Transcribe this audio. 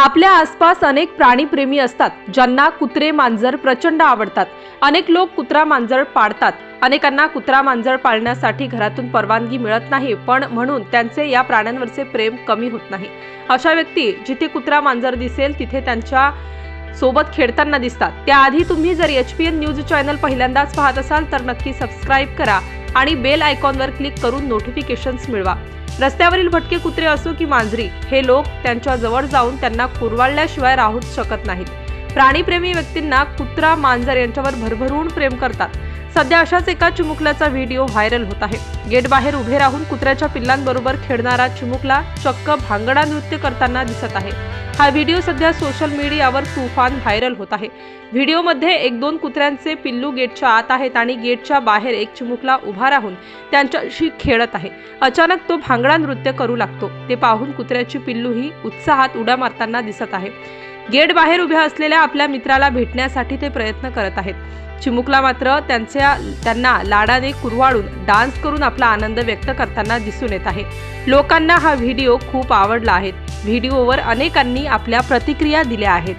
आपल्या आसपास अनेक प्राणीप्रेमी असतात ज्यांना कुत्रे मांजर प्रचंड आवडतात. अनेक लोक कुत्रा मांजर पाळतात. अनेकांना कुत्रा मांजर पाळण्यासाठी घरातून परवानगी मिळत नाही पण म्हणून त्यांचे या प्राण्यांवरचे प्रेम कमी होत नाही. अशा व्यक्ती जिथे कुत्रा मांजर दिसेल तिथे त्यांच्यासोबत खेळताना दिसतात. त्याआधी तुम्ही जर H P N news channel पहिल्यांदाच पाहत असाल तर नक्की सबस्क्राईब करा. आणि बेल आयकॉनवर क्लिक करून नोटिफिकेशन्स मिळवा. रस्त्यावरील भटके कुत्रे असो की मांजरी हे लोक त्यांच्या जवळ जाऊन त्यांना कुरवाळल्याशिवाय राहूच शकत नाहीत. प्राणीप्रेमी व्यक्तींना कुत्रा मांजर यांच्यावर भरभरून प्रेम करतात. सध्या अशाच एका चिमुकल्याचा व्हिडिओ व्हायरल होत आहे. गेट बाहेर उभे राहून कुत्र्याच्या पिल्लांबरोबर खेळणारा चिमुकला चक्क भांगडा नृत्य करताना दिसत आहे. हा व्हिडिओ सध्या सोशल मीडियावर तुफान व्हायरल होत आहे. व्हिडिओमध्ये एक दोन कुत्र्यांचे पिल्लू गेटच्या आत आहेत आणि गेटच्या बाहेर एक चिमुकला उभा राहून त्यांच्याशी खेळत आहे. अचानक तो भांगडा नृत्य करू लागतो. ते पाहून कुत्र्याची पिल्लूही उत्साहात उड्या मारताना दिसत आहे. गेट बाहेर उभ्या असलेल्या आपल्या मित्राला भेटण्यासाठी ते प्रयत्न करत आहेत. चिमुकला मात्र त्यांच्या त्यांना लाडाने कुरवाळून डान्स करून आपला आनंद व्यक्त करताना दिसून येत आहे. लोकांना हा व्हिडिओ खूप आवडला आहे. व्हिडिओवर अनेकांनी आपल्या प्रतिक्रिया दिल्या आहेत.